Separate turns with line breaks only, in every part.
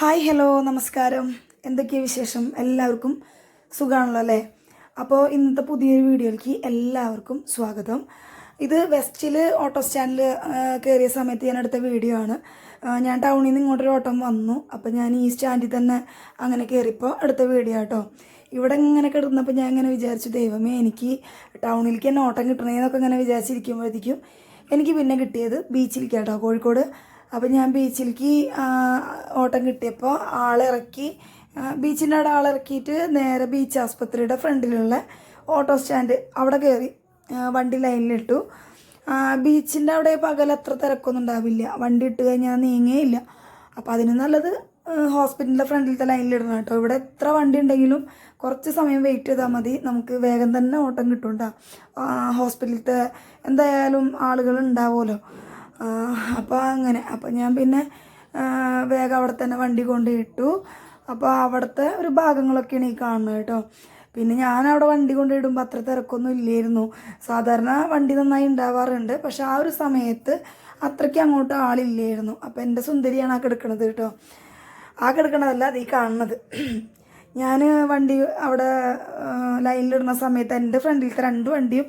Hi hello നമസ്കാരം. എന്തൊക്കെയാണ് വിശേഷം? എല്ലാവർക്കും സുഖമാണല്ലോ അല്ലേ? അപ്പോൾ ഇന്നത്തെ പുതിയൊരു വീഡിയോയിലേക്ക് എല്ലാവർക്കും സ്വാഗതം. ഇത് വെസ്റ്റിൽ ഓട്ടോ സ്റ്റാൻഡിൽ കയറിയ സമയത്ത് ഞാൻ എടുത്ത വീഡിയോ ആണ്. ഞാൻ ടൗണിൽ നിന്ന് ഇങ്ങോട്ടൊരു ഓട്ടം വന്നു. അപ്പോൾ ഞാൻ ഈ സ്റ്റാൻഡിൽ തന്നെ അങ്ങനെ കയറിയപ്പോൾ എടുത്ത വീഡിയോ കേട്ടോ ഇവിടെ ഇങ്ങനെ കിടന്നപ്പോൾ ഞാൻ ഇങ്ങനെ വിചാരിച്ചു ദൈവമേ എനിക്ക് ടൗണിലേക്ക് തന്നെ ഓട്ടം കിട്ടണേന്നൊക്കെ ഇങ്ങനെ വിചാരിച്ചിരിക്കുമ്പോഴത്തേക്കും എനിക്ക് പിന്നെ കിട്ടിയത് ബീച്ചിലേക്ക് കേട്ടോ കോഴിക്കോട്. അപ്പോൾ ഞാൻ ബീച്ചിലേക്ക് ഓട്ടം കിട്ടിയപ്പോൾ ആളിറക്കി ബീച്ചിന്റെ അവിടെ ആളിറക്കിയിട്ട് നേരെ ബീച്ച് ആസ്പത്രിയുടെ ഫ്രണ്ടിലുള്ള ഓട്ടോ സ്റ്റാൻഡ് അവിടെ കയറി വണ്ടി ലൈനിലിട്ടു. ബീച്ചിന്റെ അവിടെ പകൽ അത്ര തിരക്കൊന്നും ഉണ്ടാവില്ല. വണ്ടി ഇട്ട് കഴിഞ്ഞാൽ നീങ്ങേയില്ല. അപ്പോൾ അതിന് നല്ലത് ഹോസ്പിറ്റലിന്റെ ഫ്രണ്ടിലത്തെ ലൈനിലിടണം കേട്ടോ. ഇവിടെ എത്ര വണ്ടി ഉണ്ടെങ്കിലും കുറച്ച് സമയം വെയിറ്റ് ചെയ്താൽ മതി. നമുക്ക് വേഗം തന്നെ ഓട്ടം കിട്ടും കേട്ടോ. ഹോസ്പിറ്റലിലത്തെ എന്തായാലും ആളുകൾ ഉണ്ടാവുമല്ലോ. അപ്പോൾ അങ്ങനെ. അപ്പോൾ ഞാൻ പിന്നെ വേഗം അവിടെ തന്നെ വണ്ടി കൊണ്ടിട്ടു. അപ്പോൾ അവിടുത്തെ ഒരു ഭാഗങ്ങളൊക്കെയാണ് ഈ കാണുന്നത് കേട്ടോ. പിന്നെ ഞാൻ അവിടെ വണ്ടി കൊണ്ടിടുമ്പോൾ അത്ര തിരക്കൊന്നും ഇല്ലായിരുന്നു. സാധാരണ വണ്ടി നന്നായി ഉണ്ടാവാറുണ്ട്. പക്ഷെ ആ ഒരു സമയത്ത് അത്രയ്ക്ക് അങ്ങോട്ട് ആളില്ലായിരുന്നു. അപ്പോൾ എന്റെ സുന്ദരിയാണ് ആ കിടക്കണത് കേട്ടോ. ആ കിടക്കണതല്ല അത് ഈ കാണുന്നത്. ഞാൻ വണ്ടി അവിടെ ലൈനിലിടുന്ന സമയത്ത് എന്റെ ഫ്രണ്ടിലത്തെ രണ്ട് വണ്ടിയും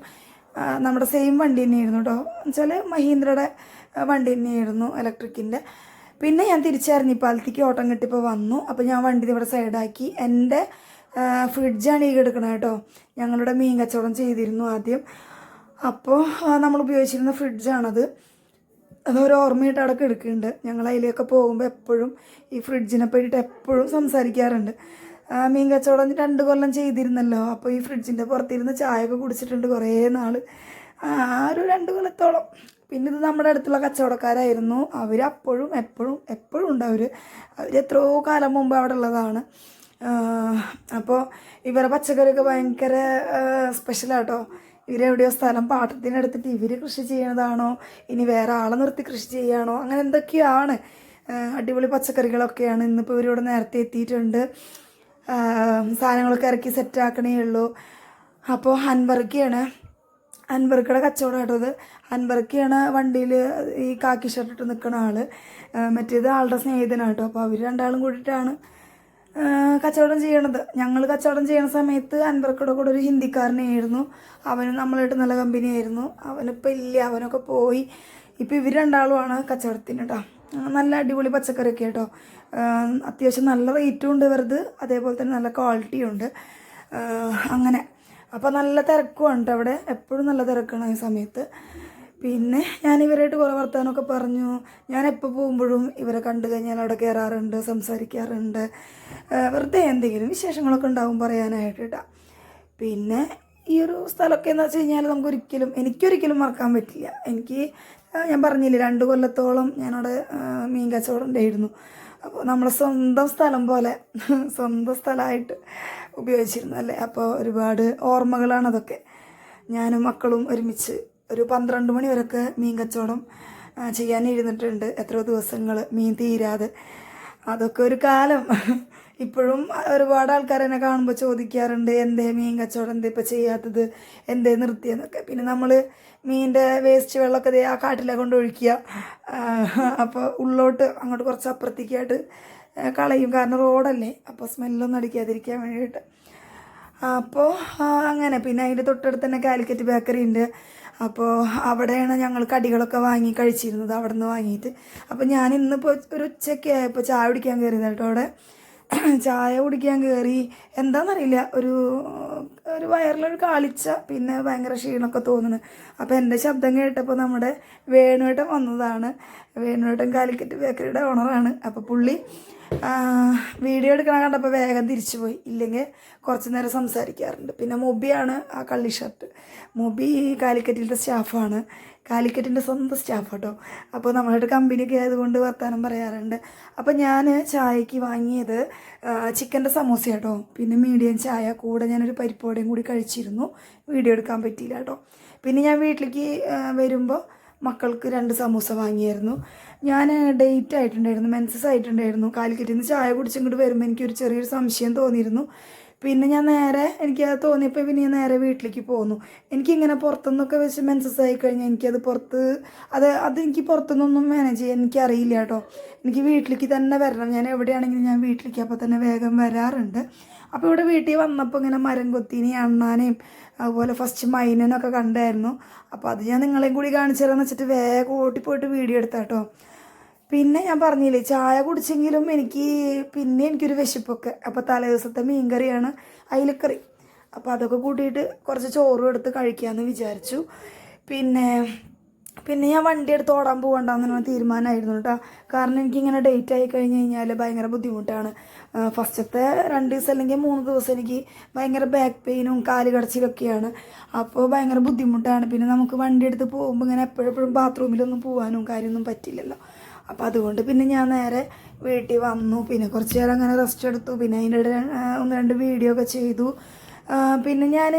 നമ്മുടെ സെയിം വണ്ടി തന്നെയായിരുന്നു കേട്ടോ. എന്നുവെച്ചാൽ മഹീന്ദ്രയുടെ വണ്ടി തന്നെയായിരുന്നു ഇലക്ട്രിക്കിന്റെ പിന്നെ ഞാൻ തിരിച്ചറിഞ്ഞു പാലത്തേക്ക് ഓട്ടം കിട്ടിയപ്പോൾ വന്നു. അപ്പോൾ ഞാൻ വണ്ടി ഇവിടെ സൈഡാക്കി. എന്റെ ഫ്രിഡ്ജാണ് ഈ കിടക്കണത് കേട്ടോ. ഞങ്ങളുടെ മീൻ കച്ചവടം ചെയ്തിരുന്നു ആദ്യം. അപ്പോൾ നമ്മൾ ഉപയോഗിച്ചിരുന്ന ഫ്രിഡ്ജാണത് അതൊരു ഓർമ്മയായിട്ട് അവിടെ എടുക്കുന്നുണ്ട് ഞങ്ങൾ അതിലേക്ക് പോകുമ്പോൾ എപ്പോഴും ഈ ഫ്രിഡ്ജിനെ പറ്റിയിട്ട് എപ്പോഴും സംസാരിക്കാറുണ്ട്. മീൻ കച്ചവടം രണ്ട് കൊല്ലം ചെയ്തിരുന്നല്ലോ. അപ്പോൾ ഈ ഫ്രിഡ്ജിന്റെ പുറത്തിരുന്ന് ചായയൊക്കെ കുടിച്ചിട്ടുണ്ട് കുറേ നാൾ ആ ഒരു രണ്ട് കൊല്ലത്തോളം. പിന്നെ ഇത് നമ്മുടെ അടുത്തുള്ള കച്ചവടക്കാരായിരുന്നു. അവർ അപ്പോഴും എപ്പോഴും എപ്പോഴും ഉണ്ട് അവർ അവർ എത്രയോ കാലം മുമ്പ് അവിടെ ഉള്ളതാണ്. അപ്പോൾ ഇവരുടെ പച്ചക്കറിയൊക്കെ ഭയങ്കര സ്പെഷ്യലാട്ടോ ഇവരെവിടെയോ സ്ഥലം പാട്ടത്തിനെടുത്തിട്ട് ഇവർ കൃഷി ചെയ്യണതാണോ? ഇനി വേറെ ആളെ നിർത്തി കൃഷി ചെയ്യാണോ? അങ്ങനെ എന്തൊക്കെയാണ്? അടിപൊളി പച്ചക്കറികളൊക്കെയാണ് ഇന്നിപ്പോൾ ഇവരിവിടെ നേരത്തെ എത്തിയിട്ടുണ്ട്. സാധനങ്ങളൊക്കെ ഇറക്കി സെറ്റാക്കണേ ഉള്ളൂ. അപ്പോൾ അൻവർക്കാണ് അൻവർക്കയുടെ കച്ചവടം കേട്ടോ ഇത്. അൻവർക്കാണ് വണ്ടിയിൽ ഈ കാക്കി ഷർട്ട് ഇട്ട് നിൽക്കുന്ന ആൾ. മറ്റേത് ആളുടെ സ്നേഹിതനാണ് അപ്പോൾ അവർ രണ്ടാളും കൂടിയിട്ടാണ് കച്ചവടം ചെയ്യണത്. ഞങ്ങൾ കച്ചവടം ചെയ്യണ സമയത്ത് അൻവർക്കയുടെ കൂടെ ഒരു ഹിന്ദിക്കാരനായിരുന്നു. അവനും നമ്മളായിട്ട് നല്ല കമ്പനിയായിരുന്നു അവനിപ്പോൾ ഇല്ല അവനൊക്കെ പോയി. ഇപ്പോൾ ഇവർ രണ്ടാളുമാണ് കച്ചവടത്തിന് കേട്ടോ. നല്ല അടിപൊളി പച്ചക്കറിയൊക്കെ കേട്ടോ. അത്യാവശ്യം നല്ല റേറ്റും ഉണ്ട് വെറുതെ അതേപോലെ തന്നെ നല്ല ക്വാളിറ്റിയും ഉണ്ട്. അങ്ങനെ. അപ്പോൾ നല്ല കേട്ടോ അവിടെ. എപ്പോഴും നല്ല തിരക്കാണ് ഈ സമയത്ത്. പിന്നെ ഞാൻ ഇവരായിട്ട് കുറേ വർത്തമാനമൊക്കെ പറഞ്ഞു. ഞാൻ എപ്പോൾ പോകുമ്പോഴും ഇവരെ കണ്ടു കഴിഞ്ഞാൽ അവിടെ കയറാറുണ്ട് സംസാരിക്കാറുണ്ട്. വെറുതെ എന്തെങ്കിലും വിശേഷങ്ങളൊക്കെ ഉണ്ടാവും പറയാനായിട്ട് കേട്ടോ പിന്നെ ഈ ഒരു സ്ഥലമൊക്കെ എന്ന് വെച്ച് കഴിഞ്ഞാൽ നമുക്കൊരിക്കലും എനിക്കൊരിക്കലും മറക്കാൻ പറ്റില്ല. എനിക്ക് ഞാൻ പറഞ്ഞില്ലേ രണ്ട് കൊല്ലത്തോളം ഞാനവിടെ മീൻ കച്ചവടം ഉണ്ടായിരുന്നു. അപ്പോൾ നമ്മുടെ സ്വന്തം സ്ഥലം പോലെ സ്വന്തം സ്ഥലമായിട്ട് ഉപയോഗിച്ചിരുന്നു അല്ലേ? അപ്പോൾ ഒരുപാട് ഓർമ്മകളാണ് അതൊക്കെ. ഞാനും മക്കളും ഒരുമിച്ച് ഒരു പന്ത്രണ്ട് മണി വരെയൊക്കെ മീൻ കച്ചവടം ചെയ്യാനിരുന്നിട്ടുണ്ട് എത്ര എത്രയോ ദിവസങ്ങൾ മീൻ തീരാതെ. അതൊക്കെ ഒരു കാലം. ഇപ്പോഴും ഒരുപാട് ആൾക്കാർ എന്നെ കാണുമ്പോൾ ചോദിക്കാറുണ്ട് എന്തേ മീൻ കച്ചവടം? എന്തേ ഇപ്പോൾ ചെയ്യാത്തത്? എന്തേ നിർത്തിയെന്നൊക്കെ പിന്നെ നമ്മൾ മീനിന്റെ വേസ്റ്റ് വെള്ളമൊക്കെ ആ കാട്ടിലെ കൊണ്ട് ഒഴിക്കുക. അപ്പോൾ ഉള്ളോട്ട് അങ്ങോട്ട് കുറച്ച് അപ്പുറത്തേക്കായിട്ട് കളയും. കാരണം റോഡല്ലേ. അപ്പോൾ സ്മെല്ലൊന്നും അടിക്കാതിരിക്കാൻ വേണ്ടിയിട്ട്. അപ്പോൾ അങ്ങനെ. പിന്നെ അതിന്റെ തൊട്ടടുത്ത് തന്നെ കാലിക്കറ്റ് ബേക്കറി ഉണ്ട് അപ്പോൾ അവിടെയാണ് ഞങ്ങൾ കടികളൊക്കെ വാങ്ങി കഴിച്ചിരുന്നത്. അവിടെ നിന്ന് വാങ്ങിയിട്ട്. അപ്പോൾ ഞാൻ ഇന്നിപ്പോൾ ഒരു ഉച്ചയ്ക്ക് ആയപ്പോൾ ചായ കുടിക്കാൻ കയറിയത് കേട്ടോ അവിടെ. ചായ കുടിക്കാൻ കയറി എന്താണെന്നറിയില്ല ഒരു ഒരു വയറിലൊരു കാളിച്ച പിന്നെ ഭയങ്കര ക്ഷീണമൊക്കെ തോന്നുന്നു. അപ്പോൾ എന്റെ ശബ്ദം കേട്ടപ്പോൾ നമ്മുടെ വേണുവേട്ടൻ വന്നതാണ്. വേണുവേട്ടൻ കാലിക്കറ്റ് ബേക്കറിയുടെ ഓണറാണ്. അപ്പോൾ പുള്ളി വീഡിയോ എടുക്കണ കണ്ടപ്പോൾ വേഗം തിരിച്ചു പോയി. ഇല്ലെങ്കിൽ കുറച്ച് നേരം സംസാരിക്കാറുണ്ട്. പിന്നെ മൊബിയാണ് ആ കള്ളി ഷർട്ട് മൊബി കാലിക്കറ്റിലത്തെ സ്റ്റാഫാണ്. കാലിക്കറ്റിന്റെ സ്വന്തം സ്റ്റാഫ് കേട്ടോ അപ്പോൾ നമ്മളായിട്ട് കമ്പനിയൊക്കെ ആയതുകൊണ്ട് വർത്തമാനം പറയാറുണ്ട്. അപ്പോൾ ഞാൻ ചായക്ക് വാങ്ങിയത് ചിക്കന്റെ സമൂസ കേട്ടോ പിന്നെ മീഡിയം ചായ കൂടെ ഞാനൊരു പരിപ്പോടെയും കൂടി കഴിച്ചിരുന്നു. വീഡിയോ എടുക്കാൻ പറ്റിയില്ല കേട്ടോ പിന്നെ ഞാൻ വീട്ടിലേക്ക് വരുമ്പോൾ മക്കൾക്ക് രണ്ട് സമൂസ വാങ്ങിയായിരുന്നു. ഞാൻ ഡേറ്റ് ആയിട്ടുണ്ടായിരുന്നു മെൻസസ് ആയിട്ടുണ്ടായിരുന്നു. കാലിക്കറ്റിൽ നിന്ന് ചായ കുടിച്ചിങ്ങോട്ട് വരുമ്പോൾ എനിക്കൊരു ചെറിയൊരു സംശയം തോന്നിയിരുന്നു. പിന്നെ ഞാൻ നേരെ എനിക്ക് അത് തോന്നിയപ്പോൾ പിന്നെ ഞാൻ നേരെ വീട്ടിലേക്ക് പോന്നു. എനിക്കിങ്ങനെ പുറത്തുനിന്നൊക്കെ വെച്ച് മെൻസസ് ആയി കഴിഞ്ഞാൽ എനിക്കത് പുറത്ത് അത് അത് എനിക്ക് പുറത്തുനിന്നൊന്നും മാനേജ് ചെയ്യാൻ എനിക്കറിയില്ല കേട്ടോ. എനിക്ക് വീട്ടിലേക്ക് തന്നെ വരണം. ഞാൻ എവിടെയാണെങ്കിലും ഞാൻ വീട്ടിലേക്ക് അപ്പോൾ തന്നെ വേഗം വരാറുണ്ട്. അപ്പോൾ ഇവിടെ വീട്ടിൽ വന്നപ്പോൾ ഇങ്ങനെ മരം കൊത്തിനി അണ്ണാനെയും അതുപോലെ ഫസ്റ്റ് മൈനനൊക്കെ കണ്ടായിരുന്നു. അപ്പോൾ അത് ഞാൻ നിങ്ങളെയും കൂടി കാണിച്ചു തരാമെന്ന് വെച്ചിട്ട് വേഗം ഓട്ടിപ്പോയിട്ട് വീഡിയോ എടുത്താട്ടോ പിന്നെ ഞാൻ പറഞ്ഞില്ലേ ചായ കുടിച്ചെങ്കിലും എനിക്ക് പിന്നെ എനിക്കൊരു വിശപ്പൊക്കെ. അപ്പോൾ തലേ ദിവസത്തെ മീൻകറിയാണ് അയിലക്കറി. അപ്പോൾ അതൊക്കെ കൂട്ടിയിട്ട് കുറച്ച് ചോറും എടുത്ത് കഴിക്കാമെന്ന് വിചാരിച്ചു. പിന്നെ പിന്നെ ഞാൻ വണ്ടി എടുത്ത് ഓടാൻ പോകണ്ടെന്ന് തീരുമാനമായിരുന്നു കേട്ടോ കാരണം എനിക്കിങ്ങനെ ഡേറ്റ് ആയി കഴിഞ്ഞ് കഴിഞ്ഞാൽ ഭയങ്കര ബുദ്ധിമുട്ടാണ്. ഫസ്റ്റത്തെ രണ്ട് ദിവസം അല്ലെങ്കിൽ മൂന്ന് ദിവസം എനിക്ക് ഭയങ്കര ബാക്ക് പെയിനും കാൽ കടച്ചിലൊക്കെയാണ്. അപ്പോൾ ഭയങ്കര ബുദ്ധിമുട്ടാണ്. പിന്നെ നമുക്ക് വണ്ടി എടുത്ത് പോകുമ്പോൾ ഇങ്ങനെ എപ്പോഴെപ്പോഴും ബാത്റൂമിലൊന്നും പോകാനും കാര്യമൊന്നും പറ്റില്ലല്ലോ. അപ്പോൾ അതുകൊണ്ട് പിന്നെ ഞാൻ നേരെ വീട്ടിൽ വന്നു. പിന്നെ കുറച്ച് നേരം അങ്ങനെ റെസ്റ്റ് എടുത്തു. പിന്നെ അതിന്റെ ഒന്ന് രണ്ട് വീഡിയോ ഒക്കെ ചെയ്തു. പിന്നെ ഞാൻ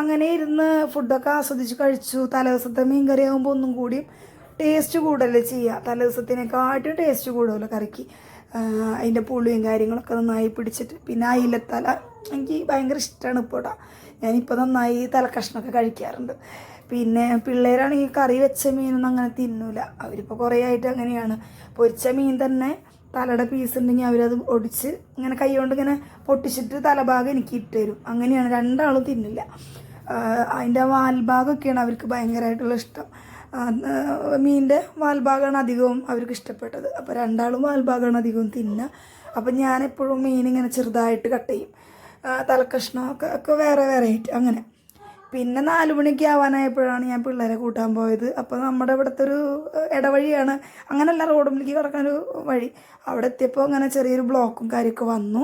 അങ്ങനെ ഇരുന്ന് ഫുഡൊക്കെ ആസ്വദിച്ച് കഴിച്ചു. തലേദിവസത്തെ മീൻ കറി ആകുമ്പോൾ ഒന്നും കൂടിയും ടേസ്റ്റ് കൂടുതൽ ചെയ്യുക തലേദിവസത്തിനെക്കാട്ടും ടേസ്റ്റ് കൂടുതലോ കറിക്ക്. അതിന്റെ പുളിയും കാര്യങ്ങളൊക്കെ നന്നായി പിടിച്ചിട്ട്. പിന്നെ അയിലത്തല എനിക്ക് ഭയങ്കര ഇഷ്ടമാണ് ഇപ്പോൾ കേട്ടോ ഞാനിപ്പോൾ നന്നായി തലക്കഷ്ണമൊക്കെ കഴിക്കാറുണ്ട്. പിന്നെ പിള്ളേരാണെങ്കിൽ കറി വെച്ച മീനൊന്നും അങ്ങനെ തിന്നൂല. അവരിപ്പോൾ കുറേ ആയിട്ട് അങ്ങനെയാണ്. പൊരിച്ച മീൻ തന്നെ തലയുടെ പീസ് ഉണ്ടെങ്കിൽ അവരത് ഒടിച്ച് ഇങ്ങനെ കൈകൊണ്ട് ഇങ്ങനെ പൊട്ടിച്ചിട്ട് തലഭാഗം എനിക്ക് ഇട്ട് തരും. അങ്ങനെയാണ് രണ്ടാളും തിന്നില്ല. അതിന്റെ വാൽഭാഗമൊക്കെയാണ് അവർക്ക് ഭയങ്കരമായിട്ടുള്ള ഇഷ്ടം. മീനിന്റെ വാൽഭാഗമാണ് അധികവും അവർക്ക് ഇഷ്ടപ്പെട്ടത്. അപ്പോൾ രണ്ടാളും വാൽഭാഗമാണ് അധികവും തിന്നുക അപ്പം ഞാനെപ്പോഴും മീൻ ഇങ്ങനെ ചെറുതായിട്ട് കട്ട് ചെയ്യും. തലക്കഷ്ണമൊക്കെ ഒക്കെ വേറെ വേറെ ആയിട്ട് അങ്ങനെ. പിന്നെ നാല് മണിക്ക് ആവാനായപ്പോഴാണ് ഞാൻ പിള്ളേരെ കൂട്ടാൻ പോയത്. അപ്പോൾ നമ്മുടെ ഇവിടുത്തെ ഒരു ഇടവഴിയാണ്. അങ്ങനെയല്ല റോഡിലേക്ക് കിടക്കാനൊരു വഴി. അവിടെ എത്തിയപ്പോൾ അങ്ങനെ ചെറിയൊരു ബ്ലോക്കും കാര്യമൊക്കെ വന്നു.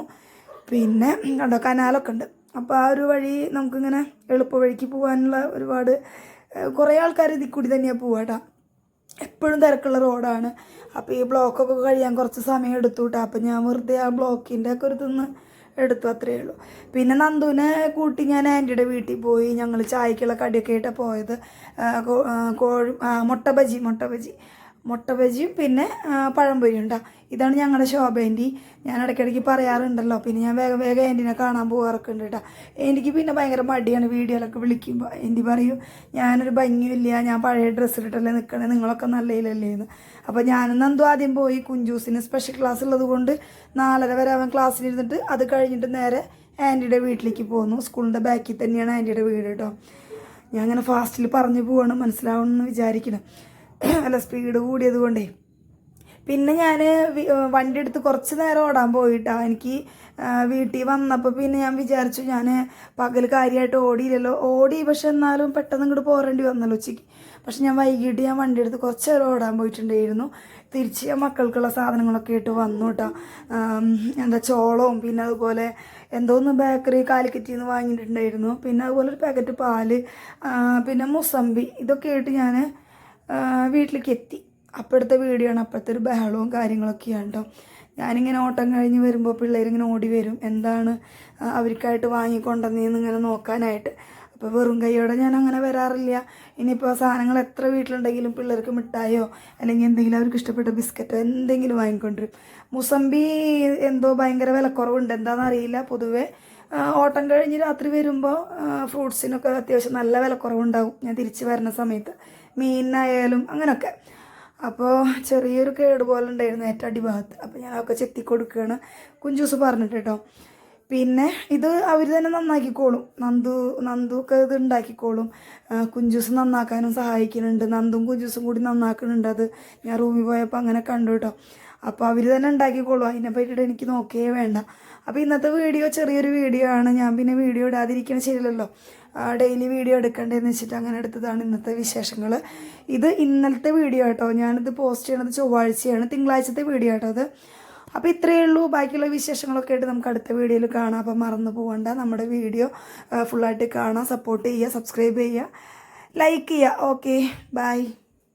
പിന്നെ കണ്ടോ കനാലൊക്കെ ഉണ്ട്. അപ്പോൾ ആ ഒരു വഴി നമുക്കിങ്ങനെ എളുപ്പ വഴിക്ക് പോകാനുള്ള ഒരുപാട് കുറേ ആൾക്കാർ ഇതിൽ കൂടി തന്നെയാണ് പോവുക കേട്ടോ എപ്പോഴും തിരക്കുള്ള റോഡാണ്. അപ്പോൾ ഈ ബ്ലോക്കൊക്കെ കഴിയാൻ കുറച്ച് സമയം എടുത്തു കേട്ടോ അപ്പോൾ ഞാൻ വെറുതെ ആ ബ്ലോക്കിന്റെ ഒക്കെ ഒരു തിന്ന് എടുത്തു അത്രയേ ഉള്ളൂ. പിന്നെ നന്ദുവിനെ കൂട്ടി ഞാൻ ആന്റിയുടെ വീട്ടിൽ പോയി. ഞങ്ങൾ ചായക്കുള്ള കടിയൊക്കെ ആയിട്ടാണ് പോയത്. കോഴി മുട്ട ബജി മുട്ട ബജി. മുട്ട ബജിയും പിന്നെ പഴംപൊരിയും പഴംപൊരി ഉണ്ടാ ഇതാണ് ഞങ്ങളുടെ ശോഭ ഞാൻ ഇടയ്ക്കിടയ്ക്ക് പറയാറുണ്ടല്ലോ. പിന്നെ ഞാൻ വേഗം വേഗം ആന്റിനെ കാണാൻ പോകാറൊക്കെ ഉണ്ട് കേട്ടോ എനിക്ക് പിന്നെ ഭയങ്കര മടിയാണ് വീഡിയോയിലൊക്കെ വിളിക്കുമ്പോൾ ആന്റി പറയും ഞാനൊരു ഭംഗിയില്ല ഞാൻ പഴയ ഡ്രസ്സിലിട്ടല്ലേ നിൽക്കണേ നിങ്ങളൊക്കെ നല്ല എന്ന്. അപ്പോൾ ഞാനും നന്ദു ആദ്യം പോയി കുഞ്ചൂസിന് സ്പെഷ്യൽ ക്ലാസ് ഉള്ളത് കൊണ്ട് നാലര വരെ അവൻ ക്ലാസ്സിലിരുന്നിട്ട് അത് കഴിഞ്ഞിട്ട് നേരെ ആന്റിയുടെ വീട്ടിലേക്ക് പോന്നു. സ്കൂളിന്റെ ബാക്കിൽ തന്നെയാണ് ആന്റിയുടെ വീട് കേട്ടോ ഞാൻ അങ്ങനെ ഫാസ്റ്റിൽ പറഞ്ഞു പോവാണ്. മനസ്സിലാവണമെന്ന് വിചാരിക്കണം അല്ല സ്പീഡ് കൂടിയത് കൊണ്ടേ. പിന്നെ ഞാൻ വണ്ടി എടുത്ത് കുറച്ച് നേരം ഓടാൻ പോയിട്ടാ. എനിക്ക് വീട്ടിൽ വന്നപ്പോൾ പിന്നെ ഞാൻ വിചാരിച്ചു ഞാൻ പകൽ കാര്യമായിട്ട് ഓടിയില്ലല്ലോ. ഓടി പക്ഷെ എന്നാലും പെട്ടെന്ന് ഇങ്ങോട്ട് പോരേണ്ടി വന്നല്ലോ ഉച്ചയ്ക്ക് പക്ഷെ ഞാൻ വൈകിട്ട് ഞാൻ വണ്ടി എടുത്ത് കുറച്ച് നേരം ഓടാൻ പോയിട്ടുണ്ടായിരുന്നു. തിരിച്ച് ഞാൻ മക്കൾക്കുള്ള സാധനങ്ങളൊക്കെ ഇട്ട് വന്നു കേട്ടോ എന്താ ചോളവും പിന്നെ അതുപോലെ എന്തോന്ന് ബേക്കറി കാലിക്കറ്റിൽ നിന്ന് വാങ്ങിയിട്ടുണ്ടായിരുന്നു. പിന്നെ അതുപോലെ ഒരു പാക്കറ്റ് പാൽ പിന്നെ മുസമ്പി ഇതൊക്കെ ആയിട്ട് ഞാൻ വീട്ടിലേക്ക് എത്തി അപ്പോഴത്തെ ആണ്. അപ്പോഴത്തെ ഒരു ബഹളവും കാര്യങ്ങളൊക്കെയാണ് കേട്ടോ ഞാനിങ്ങനെ ഓട്ടം കഴിഞ്ഞ് വരുമ്പോൾ പിള്ളേരിങ്ങനെ ഓടി വരും. എന്താണ് അവർക്കായിട്ട് വാങ്ങിക്കൊണ്ടെന്ന് ഇങ്ങനെ നോക്കാനായിട്ട്. അപ്പോൾ വെറും കൈയോടെ ഞാൻ അങ്ങനെ വരാറില്ല ഇനിയിപ്പോൾ സാധനങ്ങൾ എത്ര വീട്ടിലുണ്ടെങ്കിലും പിള്ളേർക്ക് മിഠായോ അല്ലെങ്കിൽ എന്തെങ്കിലും അവർക്ക് ഇഷ്ടപ്പെട്ട ബിസ്ക്കറ്റോ എന്തെങ്കിലും വാങ്ങിക്കൊണ്ടിരും മുസമ്പി എന്തോ ഭയങ്കര വിലക്കുറവുണ്ട്. എന്താണെന്ന് അറിയില്ല പൊതുവേ ഓട്ടം കഴിഞ്ഞ് രാത്രി വരുമ്പോൾ ഫ്രൂട്ട്സിനൊക്കെ അത്യാവശ്യം നല്ല വിലക്കുറവുണ്ടാവും. ഞാൻ തിരിച്ച് വരുന്ന സമയത്ത്. മീനിനായാലും അങ്ങനെയൊക്കെ അപ്പോൾ ചെറിയൊരു കേട് പോലെ ഉണ്ടായിരുന്നു ഏറ്റവും അടിഭാഗത്ത്. അപ്പോൾ ഞാൻ അതൊക്കെ ചെത്തി കൊടുക്കുകയാണ് കുഞ്ചൂസ് പറഞ്ഞിട്ട് കേട്ടോ. പിന്നെ ഇത് അവർ തന്നെ നന്നാക്കിക്കോളും. നന്ദു നന്ദു ഒക്കെ ഇത് ഉണ്ടാക്കിക്കോളും. കുഞ്ചൂസ് നന്നാക്കാനും സഹായിക്കുന്നുണ്ട്. നന്ദും കുഞ്ചൂസും കൂടി നന്നാക്കുന്നുണ്ട്. അത് ഞാൻ റൂമിൽ പോയപ്പോൾ അങ്ങനെ കണ്ടു കേട്ടോ. അപ്പോൾ അവർ തന്നെ ഉണ്ടാക്കിക്കോളും. അതിനെ പറ്റിയിട്ട് എനിക്ക് നോക്കേ വേണ്ട. അപ്പോൾ ഇന്നത്തെ വീഡിയോ ചെറിയൊരു വീഡിയോ ആണ്. ഞാൻ പിന്നെ വീഡിയോ ഇടാതിരിക്കണ ശരിയല്ലല്ലോ. ഡെയിലി വീഡിയോ എടുക്കണ്ടേന്ന് വെച്ചിട്ട് അങ്ങനെ എടുത്തതാണ് ഇന്നത്തെ വിശേഷങ്ങൾ ഇത് ഇന്നലത്തെ വീഡിയോ കേട്ടോ ഞാനിത് പോസ്റ്റ് ചെയ്യണത് ചൊവ്വാഴ്ചയാണ് തിങ്കളാഴ്ചത്തെ വീഡിയോ കേട്ടോ അത്. അപ്പോൾ ഇത്രയേ ഉള്ളൂ. ബാക്കിയുള്ള വിശേഷങ്ങളൊക്കെ ആയിട്ട് നമുക്ക് അടുത്ത വീഡിയോയിൽ കാണാം. അപ്പോൾ മറന്നു പോകണ്ട നമ്മുടെ വീഡിയോ ഫുള്ളായിട്ട് കാണാം. സപ്പോർട്ട് ചെയ്യുക സബ്സ്ക്രൈബ് ചെയ്യുക ലൈക്ക് ചെയ്യുക. Okay bye